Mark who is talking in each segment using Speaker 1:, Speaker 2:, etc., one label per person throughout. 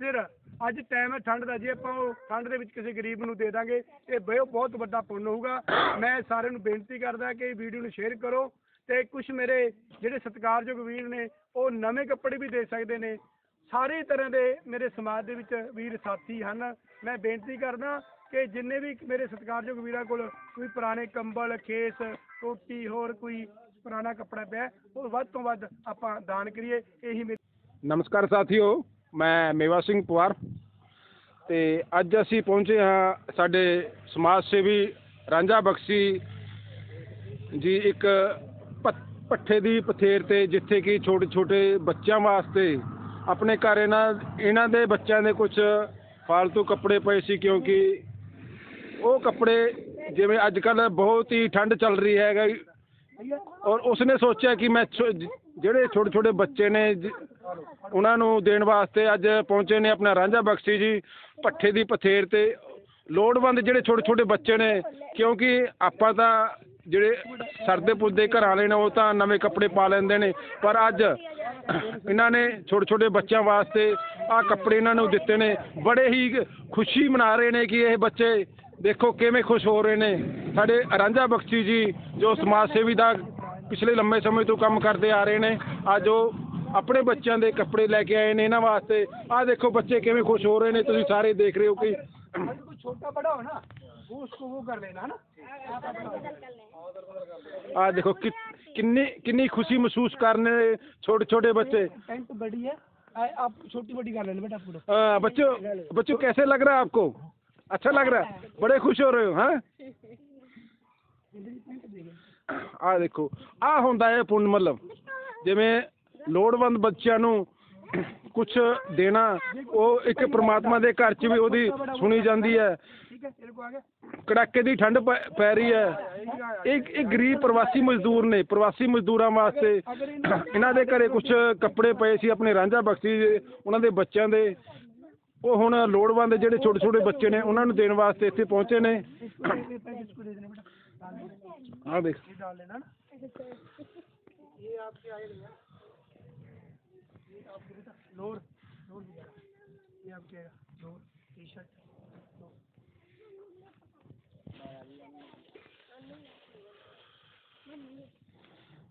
Speaker 1: ਸਿਰ। ਅੱਜ ਟਾਈਮ ਹੈ ਠੰਡ ਦਾ। ਜੇ ਆਪਾਂ ਉਹ ਠੰਡ ਦੇ ਵਿੱਚ ਕਿਸੇ ਗਰੀਬ ਨੂੰ ਦੇ ਦਾਂਗੇ, ਇਹ ਬਹੁਤ ਬਹੁਤ ਵੱਡਾ ਪੁੰਨ ਹੋਊਗਾ। ਮੈਂ ਸਾਰਿਆਂ ਨੂੰ ਬੇਨਤੀ ਕਰਦਾ ਕਿ ਵੀਡੀਓ ਨੂੰ ਸ਼ੇਅਰ ਕਰੋ ਤੇ ਕੁਝ ਮੇਰੇ ਜਿਹੜੇ ਸਤਿਕਾਰਯੋਗ ਵੀਰ ਨੇ, ਉਹ ਨਵੇਂ ਕੱਪੜੇ ਵੀ ਦੇ ਸਕਦੇ ਨੇ। ਸਾਰੇ ਤਰ੍ਹਾਂ ਦੇ ਮੇਰੇ ਸਮਾਜ ਦੇ ਵਿੱਚ ਵੀਰ ਸਾਥੀ ਹਨ। ਮੈਂ ਬੇਨਤੀ ਕਰਦਾ ਕਿ ਜਿੰਨੇ ਵੀ ਮੇਰੇ ਸਤਿਕਾਰਯੋਗ ਵੀਰਾਂ ਕੋਲ ਕੋਈ ਪੁਰਾਣੇ ਕੰਬਲ, ਖੇਸ, ਟੋਟੀ ਹੋਰ ਕੋਈ ਪੁਰਾਣਾ ਕੱਪੜਾ ਪਿਆ, ਉਹ ਵੱਧ ਤੋਂ ਵੱਧ ਆਪਾਂ ਦਾਨ ਕਰੀਏ। ਇਹੀ ਮੇਰੀ
Speaker 2: ਨਮਸਕਾਰ ਸਾਥੀਓ। ਮੈਂ ਮੇਵਾ ਸਿੰਘ ਪਵਾਰ ਤੇ ਅੱਜ ਅਸੀਂ ਪਹੁੰਚੇ ਹਾਂ ਸਾਡੇ ਸਮਾਜ ਸੇਵੀ ਰਾਂਝਾ ਬਖਸ਼ੀ ਜੀ ਇੱਕ ਪੱਠੇ ਦੀ ਪਥੇਰ ਤੇ, ਜਿੱਥੇ ਕਿ ਛੋਟੇ ਛੋਟੇ ਬੱਚਿਆਂ ਵਾਸਤੇ ਆਪਣੇ ਘਰ ਇਹਨਾਂ ਇਹਨਾਂ ਦੇ ਬੱਚਿਆਂ ਦੇ ਕੁਝ ਫਾਲਤੂ ਕੱਪੜੇ ਪਏ ਸੀ, ਕਿਉਂਕਿ ਉਹ ਕੱਪੜੇ ਜਿਵੇਂ ਅੱਜ ਕੱਲ ਬਹੁਤ ਹੀ ਠੰਡ ਚੱਲ ਰਹੀ ਹੈਗਾ। ਔਰ ਉਸਨੇ ਸੋਚਿਆ ਕਿ ਮੈਂ ਛੋ- ਜਿਹੜੇ ਛੋਟੇ ਛੋਟੇ ਬੱਚੇ ਨੇ, ਜ- ਉਹਨਾਂ ਨੂੰ ਦੇਣ ਵਾਸਤੇ ਅੱਜ ਪਹੁੰਚੇ ਨੇ ਆਪਣਾ ਰਾਂਝਾ ਬਖਸ਼ੀ ਜੀ ਪੱਠੇ ਦੀ ਪਥੇਰ ਤੇ। ਲੋੜਵੰਦ ਜਿਹੜੇ ਛੋਟੇ ਛੋਟੇ ਬੱਚੇ ਨੇ, ਕਿਉਂਕਿ ਆਪਾਂ ਤਾਂ ਜਿਹੜੇ ਸਰਦੇ ਪੁੱਜਦੇ ਘਰਾਂ ਵਾਲੇ ਨੇ, ਉਹ ਤਾਂ ਨਵੇਂ ਕੱਪੜੇ ਪਾ ਲੈਂਦੇ ਨੇ। ਪਰ ਅੱਜ ਇਹਨਾਂ ਨੇ ਛੋਟੇ ਛੋਟੇ ਬੱਚਿਆਂ ਵਾਸਤੇ ਆਹ ਕੱਪੜੇ ਇਹਨਾਂ ਨੂੰ ਦਿੱਤੇ ਨੇ। ਬੜੇ ਹੀ ਖੁਸ਼ੀ ਮਨਾ ਰਹੇ ਨੇ ਕਿ ਇਹ ਬੱਚੇ ਦੇਖੋ ਕਿਵੇਂ ਖੁਸ਼ ਹੋ ਰਹੇ ਨੇ। ਸਾਡੇ ਰਾਂਝਾ ਬਖਸ਼ੀ ਜੀ ਜੋ ਸਮਾਜ ਸੇਵੀ ਦਾ ਪਿਛਲੇ ਲੰਮੇ ਸਮੇਂ ਤੋਂ ਕੰਮ ਕਰਦੇ ਆ ਰਹੇ ਨੇ, ਅੱਜ ਉਹ ਆਪਣੇ ਬੱਚਿਆਂ ਦੇ ਕੱਪੜੇ ਲੈ ਕੇ ਆਏ ਨੇ ਇਹਨਾਂ ਵਾਸਤੇ ਆਹ ਦੇਖੋ ਬੱਚੇ ਕਿਵੇਂ ਖੁਸ਼ ਹੋ ਰਹੇ ਨੇ ਤੁਸੀਂ ਸਾਰੇ ਦੇਖ ਰਹੇ ਹੋ ਕਿ
Speaker 1: अगर कोई छोटा बड़ा हो ना वो उसको वो कर लेना है ना
Speaker 2: ਆਹ ਦੇਖੋ ਕਿ ਕਿੰਨੀ ਕਿੰਨੀ ਖੁਸ਼ੀ ਮਹਿਸੂਸ ਕਰਨ ਛੋਟੇ ਛੋਟੇ ਬੱਚੇ
Speaker 1: पैंट बड़ी है आ- आप छोटी बड़ी कर लेना बेटा पूरा
Speaker 2: आ, बच्चों बच्चों कैसे लग रहा है आपको अच्छा लग रहा है बड़े खुश हो रहे हो हाँ ਆ ਦੇਖੋ ਆ ਹੁੰਦਾ ਹੈ ਪੁੰਨ ਮਤਲਬ ਜਿਵੇਂ ਲੋੜਵੰਦ ਬੱਚਿਆਂ ਨੂੰ ਕੁਛ ਦੇਣਾ ਉਹ ਇੱਕ ਪ੍ਰਮਾਤਮਾ ਦੇ ਘਰ 'ਚ ਵੀ ਉਹਦੀ ਸੁਣੀ ਜਾਂਦੀ ਹੈ। ਕੜਾਕੇ ਦੀ ਠੰਡ ਪੈ ਰਹੀ ਹੈ। ਇੱਕ ਇੱਕ ਗਰੀਬ ਪ੍ਰਵਾਸੀ ਮਜ਼ਦੂਰ ਨੇ ਪ੍ਰਵਾਸੀ ਮਜ਼ਦੂਰਾਂ ਵਾਸਤੇ ਇਹਨਾਂ ਦੇ ਘਰੇ ਕੁਛ ਕੱਪੜੇ ਪਏ ਸੀ ਆਪਣੇ ਰਾਂਝਾ ਬਖਸ਼ੀ ਉਹਨਾਂ ਦੇ ਬੱਚਿਆਂ ਦੇ। ਉਹ ਹੁਣ ਲੋੜਵੰਦ ਜਿਹੜੇ ਛੋਟੇ ਛੋਟੇ ਬੱਚੇ ਨੇ ਉਹਨਾਂ ਨੂੰ ਦੇਣ ਵਾਸਤੇ ਇੱਥੇ ਪਹੁੰਚੇ ਨੇ। ਆ ਦੇਖ।
Speaker 1: आपके आएगा ये आपके बेटा लोअर लोअर भी जाएगा ये आपके आएगा लोअर टी शर्ट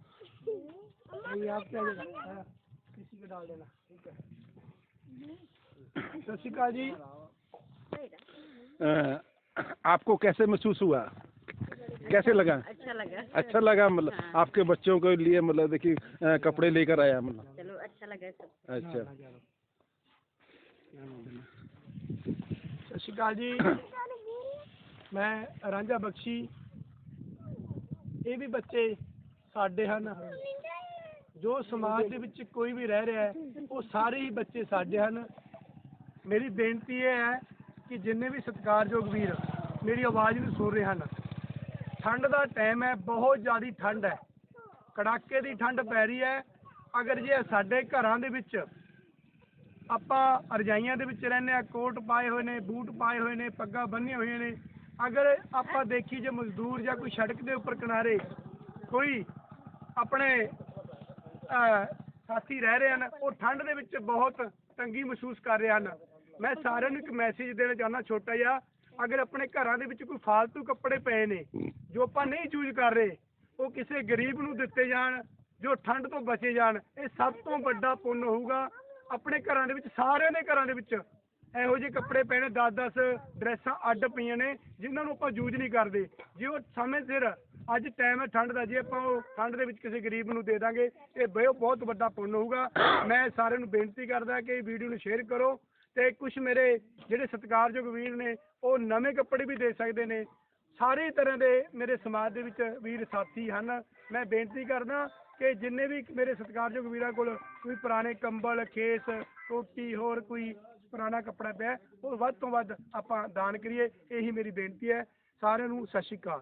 Speaker 1: ये आपके आ जाएगा हाँ, किसी को डाल देना ठीक है सत श्रीकाल जी
Speaker 2: अ, आपको कैसे महसूस हुआ कैसे लगा
Speaker 3: अच्छा लगा
Speaker 2: अच्छा लगा मतलब आपके बच्चों के लिए मतलब देखिए अ, कपड़े लेकर आया मतलब
Speaker 3: चलो अच्छा लगा सब
Speaker 2: अच्छा
Speaker 1: ਸਤਿ ਸ਼੍ਰੀ ਅਕਾਲ ਜੀ ਮੈਂ ਰਾਂਝਾ ਬਖਸ਼ੀ ਇਹ ਵੀ ਬੱਚੇ ਸਾਡੇ ਹਨ ਜੋ ਸਮਾਜ ਦੇ ਵਿੱਚ ਕੋਈ ਵੀ ਰਹਿ ਰਿਹਾ ਹੈ ਉਹ ਸਾਰੇ ਹੀ ਬੱਚੇ ਸਾਡੇ ਹਨ ਮੇਰੀ ਬੇਨਤੀ ਇਹ ਹੈ ਕਿ ਜਿੰਨੇ ਵੀ ਸਤਿਕਾਰਯੋਗ ਵੀਰ ਮੇਰੀ ਆਵਾਜ਼ ਨੂੰ ਸੁਣ ਰਹੇ ਹਨ ਠੰਡ ਦਾ ਟਾਈਮ ਹੈ, ਬਹੁਤ ਜ਼ਿਆਦਾ ਠੰਡ ਹੈ। ਕੜਾਕੇ ਦੀ ਠੰਡ ਪੈ ਰਹੀ ਹੈ। ਅਗਰ ਜੇ ਸਾਡੇ ਘਰਾਂ ਦੇ ਵਿੱਚ ਆਪਾਂ ਰਜਾਈਆਂ ਦੇ ਵਿੱਚ ਰਹਿੰਦੇ ਆ ਕੋਟ ਪਾਏ ਹੋਏ ਨੇ, ਬੂਟ ਪਾਏ ਹੋਏ ਨੇ, ਪੱਗਾਂ ਬੰਨ੍ਹੀਆਂ ਹੋਈਆਂ ਨੇ, ਅਗਰ ਆਪਾਂ ਦੇਖੀ ਜੇ ਮਜ਼ਦੂਰ ਜਾਂ ਕੋਈ ਸੜਕ ਦੇ ਉੱਪਰ ਕਿਨਾਰੇ ਕੋਈ ਆਪਣੇ ਸਾਥੀ ਰਹਿ ਰਹੇ ਹਨ, ਉਹ ਠੰਡ ਦੇ ਵਿੱਚ ਬਹੁਤ ਤੰਗੀ ਮਹਿਸੂਸ ਕਰ ਰਹੇ ਹਨ। ਮੈਂ ਸਾਰਿਆਂ ਨੂੰ ਇੱਕ ਮੈਸੇਜ ਦੇਣਾ ਚਾਹੁੰਦਾ, ਛੋਟਾ ਜਿਹਾ ਅਗਰ ਆਪਣੇ ਘਰਾਂ ਦੇ ਵਿੱਚ ਕੋਈ ਫਾਲਤੂ ਕੱਪੜੇ ਪਏ ਨੇ ਜੋ ਆਪਾਂ ਨਹੀਂ ਯੂਜ਼ ਕਰ ਰਹੇ ਉਹ ਕਿਸੇ ਗਰੀਬ ਨੂੰ ਦਿੱਤੇ ਜਾਣ ਜੋ ਠੰਡ ਤੋਂ ਬਚੇ ਜਾਣ ਇਹ ਸਭ ਤੋਂ ਵੱਡਾ ਪੁੰਨ ਹੋਊਗਾ ਆਪਣੇ ਘਰਾਂ ਦੇ ਵਿੱਚ ਸਾਰਿਆਂ ਦੇ ਘਰਾਂ ਦੇ ਵਿੱਚ। ਇਹੋ ਜਿਹੇ ਕੱਪੜੇ ਪਏ ਨੇ 10-10 ਡਰੈਸਾਂ ਅੱਡ ਪਈਆਂ ਨੇ ਜਿਨ੍ਹਾਂ ਨੂੰ ਆਪਾਂ ਯੂਜ਼ ਨਹੀਂ ਕਰਦੇ। ਜੇ ਉਹ ਸਮੇਂ ਸਿਰ ਅੱਜ ਟਾਈਮ ਹੈ ਠੰਡ ਦਾ ਜੇ ਆਪਾਂ ਉਹ ਠੰਡ ਦੇ ਵਿੱਚ ਕਿਸੇ ਗਰੀਬ ਨੂੰ ਦੇ ਦਾਂਗੇ ਇਹ ਬਹੁਤ ਬਹੁਤ ਵੱਡਾ ਪੁੰਨ ਹੋਊਗਾ। ਮੈਂ ਸਾਰਿਆਂ ਨੂੰ ਬੇਨਤੀ ਕਰਦਾ ਕਿ ਵੀਡੀਓ ਨੂੰ ਸ਼ੇਅਰ ਕਰੋ। ਤੇ ਕੁਝ ਮੇਰੇ ਜਿਹੜੇ ਸਤਿਕਾਰਯੋਗ ਵੀਰ ਨੇ, ਉਹ ਨਵੇਂ ਕੱਪੜੇ ਵੀ ਦੇ ਸਕਦੇ ਨੇ। ਸਾਰੇ ਤਰ੍ਹਾਂ ਦੇ ਮੇਰੇ ਸਮਾਜ ਦੇ ਵਿੱਚ ਵੀਰ ਸਾਥੀ ਹਨ। ਮੈਂ ਬੇਨਤੀ ਕਰਦਾ ਕਿ ਜਿੰਨੇ ਵੀ ਮੇਰੇ ਸਤਿਕਾਰਯੋਗ ਵੀਰਾਂ ਕੋਲ ਕੋਈ ਪੁਰਾਣੇ ਕੰਬਲ, ਖੇਸ, ਟੋਟੀ ਹੋਰ ਕੋਈ ਪੁਰਾਣਾ ਕੱਪੜਾ ਪਿਆ, ਉਹ ਵੱਧ ਤੋਂ ਵੱਧ ਆਪਾਂ ਦਾਨ ਕਰੀਏ। ਇਹੀ ਮੇਰੀ ਬੇਨਤੀ ਹੈ। ਸਾਰਿਆਂ ਨੂੰ ਸਤਿ ਸ਼੍ਰੀ ਅਕਾਲ।